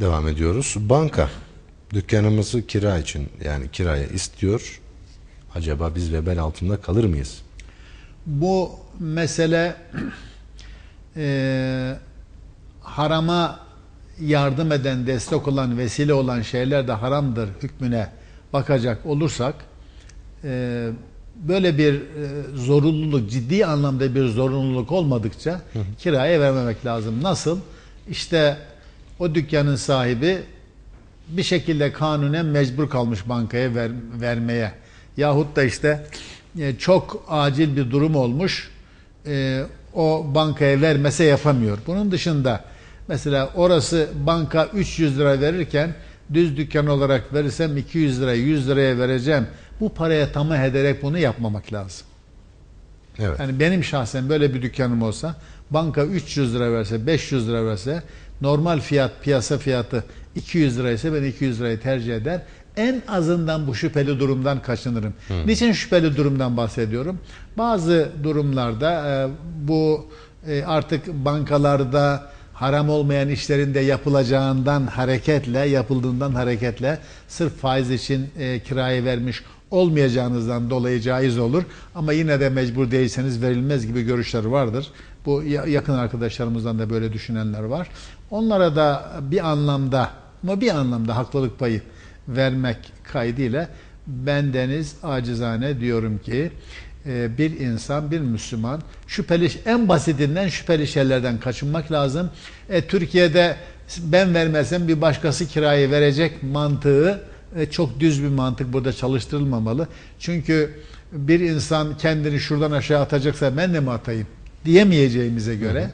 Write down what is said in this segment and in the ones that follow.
devam ediyoruz. Banka dükkanımızı kira için yani kiraya istiyor. Acaba biz vebel altında kalır mıyız? Bu mesele e, harama yardım eden, destek olan, vesile olan şeyler de haramdır hükmüne bakacak olursak e, böyle bir e, zorunluluk, ciddi anlamda bir zorunluluk olmadıkça kiraya vermemek lazım. Nasıl? İşte o dükkanın sahibi bir şekilde kanunen mecbur kalmış bankaya ver, vermeye. Yahut da işte e, çok acil bir durum olmuş. E, o bankaya vermese yapamıyor. Bunun dışında mesela orası banka 300 lira verirken düz dükkan olarak verirsem 200 lira 100 liraya vereceğim. Bu paraya tamah ederek bunu yapmamak lazım. Evet. Yani benim şahsen böyle bir dükkanım olsa banka 300 lira verse 500 lira verse normal fiyat piyasa fiyatı 200 lira ise ben 200 lirayı tercih eder. En azından bu şüpheli durumdan kaçınırım. Niçin şüpheli durumdan bahsediyorum? Bazı durumlarda e, bu e, artık bankalarda haram olmayan işlerin de yapılacağından hareketle, yapıldığından hareketle sırf faiz için e, kirayı vermiş olmayacağınızdan dolayı caiz olur. Ama yine de mecbur değilseniz verilmez gibi görüşler vardır. Bu ya- yakın arkadaşlarımızdan da böyle düşünenler var. Onlara da bir anlamda ama bir anlamda haklılık payı vermek kaydıyla bendeniz acizane diyorum ki e, bir insan, bir Müslüman şüpheli en basitinden şüpheli şeylerden kaçınmak lazım. E, Türkiye'de ben vermesem bir başkası kirayı verecek mantığı çok düz bir mantık burada çalıştırılmamalı. Çünkü bir insan kendini şuradan aşağı atacaksa ben de mi atayım diyemeyeceğimize göre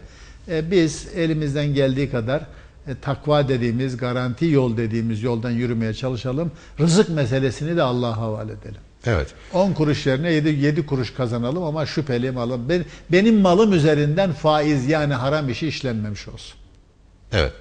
e, biz elimizden geldiği kadar e, takva dediğimiz, garanti yol dediğimiz yoldan yürümeye çalışalım. Rızık meselesini de Allah'a havale edelim. Evet. 10 kuruş yerine 7, 7 kuruş kazanalım ama şüpheli malım. Ben, benim malım üzerinden faiz yani haram işi işlenmemiş olsun. Evet.